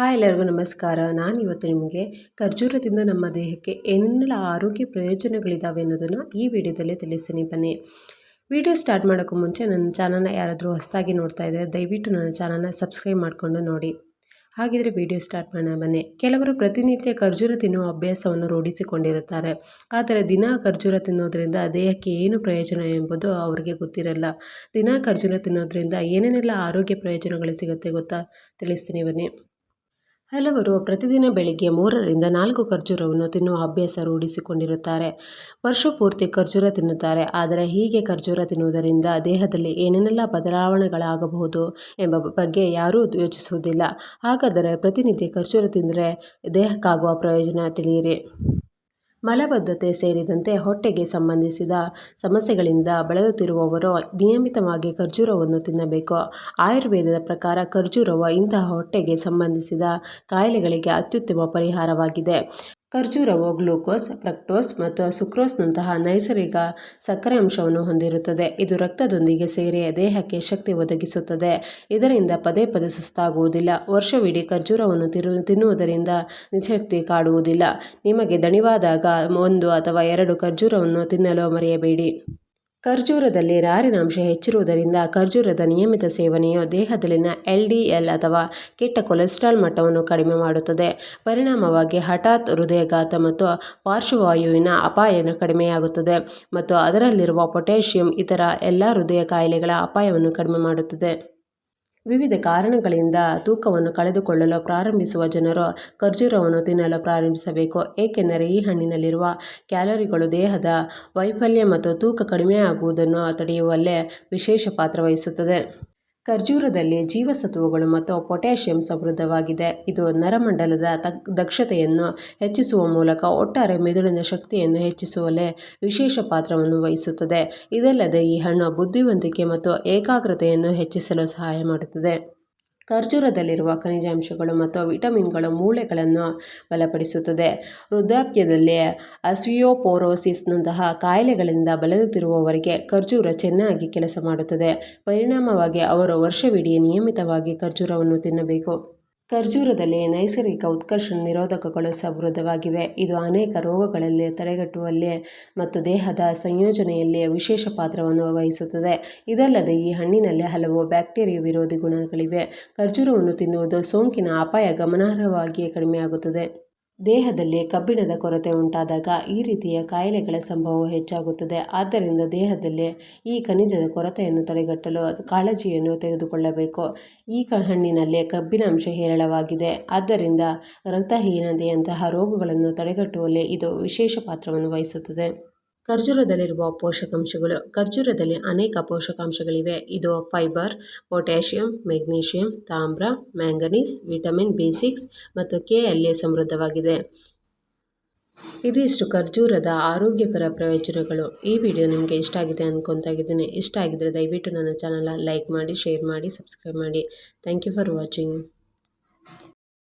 Hi ಎಲ್ಲರಿಗೂ ನಮಸ್ಕಾರ. ನಾನು ಇವತ್ತು ನಿಮಗೆ ಖರ್ಜೂರದಿಂದ ನಮ್ಮ ದೇಹಕ್ಕೆ ಏನೆಲ್ಲ ಆರೋಗ್ಯ ಪ್ರಯೋಜನಗಳಿದ್ದಾವೆ ಅನ್ನೋದನ್ನು ಈ ವಿಡಿಯೋದಲ್ಲಿ ತಿಳಿಸ್ತೀನಿ ಬನ್ನಿ. ವಿಡಿಯೋ ಸ್ಟಾರ್ಟ್ ಮಾಡೋಕ್ಕೂ ಮುಂಚೆ ನನ್ನ ಚಾನಲ್ನ ಯಾರಾದರೂ ಹೊಸದಾಗಿ ನೋಡ್ತಾ ಇದ್ದಾರೆ ದಯವಿಟ್ಟು ನನ್ನ ಚಾನಲ್ನ ಸಬ್ಸ್ಕ್ರೈಬ್ ಮಾಡಿಕೊಂಡು ನೋಡಿ. ಹಾಗಿದ್ರೆ ವಿಡಿಯೋ ಸ್ಟಾರ್ಟ್ ಮಾಡೋಣ ಬನ್ನಿ. ಕೆಲವರು ಪ್ರತಿನಿತ್ಯ ಖರ್ಜೂರ ತಿನ್ನುವ ಅಭ್ಯಾಸವನ್ನು ರೂಢಿಸಿಕೊಂಡಿರುತ್ತಾರೆ. ಆದರೆ ದಿನ ಖರ್ಜೂರ ತಿನ್ನೋದ್ರಿಂದ ದೇಹಕ್ಕೆ ಏನು ಪ್ರಯೋಜನ ಎಂಬುದು ಅವರಿಗೆ ಗೊತ್ತಿರಲ್ಲ. ದಿನ ಖರ್ಜೂರ ತಿನ್ನೋದ್ರಿಂದ ಏನೇನೆಲ್ಲ ಆರೋಗ್ಯ ಪ್ರಯೋಜನಗಳು ಸಿಗುತ್ತೆ ಗೊತ್ತಾ? ತಿಳಿಸ್ತೀನಿ ಬನ್ನಿ. ಹಲವರು ಪ್ರತಿದಿನ ಬೆಳಿಗ್ಗೆ ಮೂರರಿಂದ ನಾಲ್ಕು ಖರ್ಜೂರವನ್ನು ತಿನ್ನುವ ಅಭ್ಯಾಸ ರೂಢಿಸಿಕೊಂಡಿರುತ್ತಾರೆ. ವರ್ಷ ಪೂರ್ತಿ ಖರ್ಜೂರ ತಿನ್ನುತ್ತಾರೆ. ಆದರೆ ಹೀಗೆ ಖರ್ಜೂರ ತಿನ್ನುವುದರಿಂದ ದೇಹದಲ್ಲಿ ಏನೇನೆಲ್ಲ ಬದಲಾವಣೆಗಳಾಗಬಹುದು ಎಂಬ ಬಗ್ಗೆ ಯಾರೂ ಯೋಚಿಸುವುದಿಲ್ಲ. ಹಾಗಾದರೆ ಪ್ರತಿನಿತ್ಯ ಖರ್ಜೂರ ತಿಂದರೆ ದೇಹಕ್ಕಾಗುವ ಪ್ರಯೋಜನ ತಿಳಿಯಿರಿ. ಮಲಬದ್ಧತೆ ಸೇರಿದಂತೆ ಹೊಟ್ಟೆಗೆ ಸಂಬಂಧಿಸಿದ ಸಮಸ್ಯೆಗಳಿಂದ ಬಳಲುತ್ತಿರುವವರು ನಿಯಮಿತವಾಗಿ ಖರ್ಜೂರವನ್ನು ತಿನ್ನಬೇಕು. ಆಯುರ್ವೇದದ ಪ್ರಕಾರ ಖರ್ಜೂರವು ಇಂತಹ ಹೊಟ್ಟೆಗೆ ಸಂಬಂಧಿಸಿದ ಕಾಯಿಲೆಗಳಿಗೆ ಅತ್ಯುತ್ತಮ ಪರಿಹಾರವಾಗಿದೆ. ಖರ್ಜೂರವು ಗ್ಲೂಕೋಸ್ ಫ್ರಕ್ಟೋಸ್ ಮತ್ತು ಸುಕ್ರೋಸ್ನಂತಹ ನೈಸರ್ಗಿಕ ಸಕ್ಕರೆ ಅಂಶವನ್ನು ಹೊಂದಿರುತ್ತದೆ. ಇದು ರಕ್ತದೊಂದಿಗೆ ಸೇರಿ ದೇಹಕ್ಕೆ ಶಕ್ತಿ ಒದಗಿಸುತ್ತದೆ. ಇದರಿಂದ ಪದೇ ಪದೇ ಸುಸ್ತಾಗುವುದಿಲ್ಲ. ವರ್ಷವಿಡೀ ಖರ್ಜೂರವನ್ನು ತಿರು, ತಿನ್ನುವುದರಿಂದ ನಿಶಕ್ತಿ ಕಾಡುವುದಿಲ್ಲ. ನಿಮಗೆ ದಣಿವಾದಾಗ ಒಂದು ಅಥವಾ ಎರಡು ಖರ್ಜೂರವನ್ನು ತಿನ್ನಲು ಮರೆಯಬೇಡಿ. ಖರ್ಜೂರದಲ್ಲಿ ರಾರಿನಾಂಶ ಹೆಚ್ಚಿರುವುದರಿಂದ ಖರ್ಜೂರದ ನಿಯಮಿತ ಸೇವನೆಯು ದೇಹದಲ್ಲಿನ ಎಲ್ ಡಿ ಎಲ್ ಅಥವಾ ಕೆಟ್ಟ ಕೊಲೆಸ್ಟ್ರಾಲ್ ಮಟ್ಟವನ್ನು ಕಡಿಮೆ ಮಾಡುತ್ತದೆ. ಪರಿಣಾಮವಾಗಿ ಹಠಾತ್ ಹೃದಯಘಾತ ಮತ್ತು ಪಾರ್ಶ್ವವಾಯುವಿನ ಅಪಾಯವನ್ನು ಕಡಿಮೆಯಾಗುತ್ತದೆ ಮತ್ತು ಅದರಲ್ಲಿರುವ ಪೊಟ್ಯಾಷಿಯಂ ಇತರ ಎಲ್ಲ ಹೃದಯ ಕಾಯಿಲೆಗಳ ಅಪಾಯವನ್ನು ಕಡಿಮೆ ಮಾಡುತ್ತದೆ. ವಿವಿಧ ಕಾರಣಗಳಿಂದ ತೂಕವನ್ನು ಕಳೆದುಕೊಳ್ಳಲು ಪ್ರಾರಂಭಿಸುವ ಜನರು ಖರ್ಜೂರವನ್ನು ತಿನ್ನಲು ಪ್ರಾರಂಭಿಸಬೇಕು. ಏಕೆಂದರೆ ಈ ಹಣ್ಣಿನಲ್ಲಿರುವ ಕ್ಯಾಲೋರಿಗಳು ದೇಹದ ವೈಫಲ್ಯ ಮತ್ತು ತೂಕ ಕಡಿಮೆಯಾಗುವುದನ್ನು ತಡೆಯುವಲ್ಲಿ ವಿಶೇಷ ಪಾತ್ರ ವಹಿಸುತ್ತದೆ. ಖರ್ಜೂರದಲ್ಲಿ ಜೀವಸತ್ವಗಳು ಮತ್ತು ಪೊಟ್ಯಾಷಿಯಂ ಸಮೃದ್ಧವಾಗಿದೆ. ಇದು ನರಮಂಡಲದ ದಕ್ಷತೆಯನ್ನು ಹೆಚ್ಚಿಸುವ ಮೂಲಕ ಒಟ್ಟಾರೆ ಮೆದುಳಿನ ಶಕ್ತಿಯನ್ನು ಹೆಚ್ಚಿಸುವಲ್ಲಿ ವಿಶೇಷ ಪಾತ್ರವನ್ನು ವಹಿಸುತ್ತದೆ. ಇದಲ್ಲದೆ ಈ ಹಣ್ಣು ಬುದ್ಧಿವಂತಿಕೆ ಮತ್ತು ಏಕಾಗ್ರತೆಯನ್ನು ಹೆಚ್ಚಿಸಲು ಸಹಾಯ ಮಾಡುತ್ತದೆ. ಖರ್ಜೂರದಲ್ಲಿರುವ ಖನಿಜಾಂಶಗಳು ಮತ್ತು ವಿಟಮಿನ್ಗಳು ಮೂಳೆಗಳನ್ನು ಬಲಪಡಿಸುತ್ತದೆ. ವೃದ್ಧಾಪ್ಯದಲ್ಲಿ ಅಸ್ವಿಯೋಪೋರೋಸಿಸ್ನಂತಹ ಕಾಯಿಲೆಗಳಿಂದ ಬಳಲುತ್ತಿರುವವರಿಗೆ ಖರ್ಜೂರ ಚೆನ್ನಾಗಿ ಕೆಲಸ ಮಾಡುತ್ತದೆ. ಪರಿಣಾಮವಾಗಿ ಅವರು ವರ್ಷವಿಡೀ ನಿಯಮಿತವಾಗಿ ಖರ್ಜೂರವನ್ನು ತಿನ್ನಬೇಕು. ಖರ್ಜೂರದಲ್ಲಿ ನೈಸರ್ಗಿಕ ಉತ್ಕರ್ಷಣ ನಿರೋಧಕಗಳು ಸಮೃದ್ಧವಾಗಿವೆ. ಇದು ಅನೇಕ ರೋಗಗಳಲ್ಲಿ ತಡೆಗಟ್ಟುವಲ್ಲಿ ಮತ್ತು ದೇಹದ ಸಂಯೋಜನೆಯಲ್ಲಿ ವಿಶೇಷ ಪಾತ್ರವನ್ನು ವಹಿಸುತ್ತದೆ. ಇದಲ್ಲದೆ ಈ ಹಣ್ಣಿನಲ್ಲಿ ಹಲವು ಬ್ಯಾಕ್ಟೀರಿಯಾ ವಿರೋಧಿ ಗುಣಗಳಿವೆ. ಖರ್ಜೂರವನ್ನು ತಿನ್ನುವುದು ಸೋಂಕಿನ ಅಪಾಯ ಗಮನಾರ್ಹವಾಗಿ ಕಡಿಮೆಯಾಗುತ್ತದೆ. ದೇಹದಲ್ಲಿ ಕಬ್ಬಿಣದ ಕೊರತೆ ಉಂಟಾದಾಗ ಈ ರೀತಿಯ ಕಾಯಿಲೆಗಳ ಸಂಭವವು ಹೆಚ್ಚಾಗುತ್ತದೆ. ಆದ್ದರಿಂದ ದೇಹದಲ್ಲಿ ಈ ಖನಿಜದ ಕೊರತೆಯನ್ನು ತಡೆಗಟ್ಟಲು ಕಾಳಜಿಯನ್ನು ತೆಗೆದುಕೊಳ್ಳಬೇಕು. ಈ ಹಣ್ಣಿನಲ್ಲಿ ಕಬ್ಬಿನಾಂಶ ಹೇರಳವಾಗಿದೆ. ಆದ್ದರಿಂದ ರಕ್ತಹೀನತೆಯಂತಹ ರೋಗಗಳನ್ನು ತಡೆಗಟ್ಟುವಲ್ಲಿ ಇದು ವಿಶೇಷ ಪಾತ್ರವನ್ನು ವಹಿಸುತ್ತದೆ. ಖರ್ಜೂರದಲ್ಲಿರುವ ಪೋಷಕಾಂಶಗಳು, ಖರ್ಜೂರದಲ್ಲಿ ಅನೇಕ ಪೋಷಕಾಂಶಗಳಿವೆ. ಇದು ಫೈಬರ್, ಪೊಟ್ಯಾಷಿಯಂ, ಮೆಗ್ನೀಷಿಯಂ, ತಾಮ್ರ, ಮ್ಯಾಂಗನೀಸ್, ವಿಟಮಿನ್ ಬಿ ಸಿಕ್ಸ್ ಮತ್ತು ಕೆ ಅಲ್ಲಿ ಸಮೃದ್ಧವಾಗಿದೆ. ಇದಿಷ್ಟು ಖರ್ಜೂರದ ಆರೋಗ್ಯಕರ ಪ್ರಯೋಜನಗಳು. ಈ ವಿಡಿಯೋ ನಿಮಗೆ ಇಷ್ಟ ಆಗಿದೆ ಅನ್ಕೊತಾ ಇದ್ದೀನಿ ಇಷ್ಟ ಆಗಿದ್ದರೆ ದಯವಿಟ್ಟು ನನ್ನ ಚಾನಲ್ ಲೈಕ್ ಮಾಡಿ, ಶೇರ್ ಮಾಡಿ, ಸಬ್ಸ್ಕ್ರೈಬ್ ಮಾಡಿ. Thank you for watching.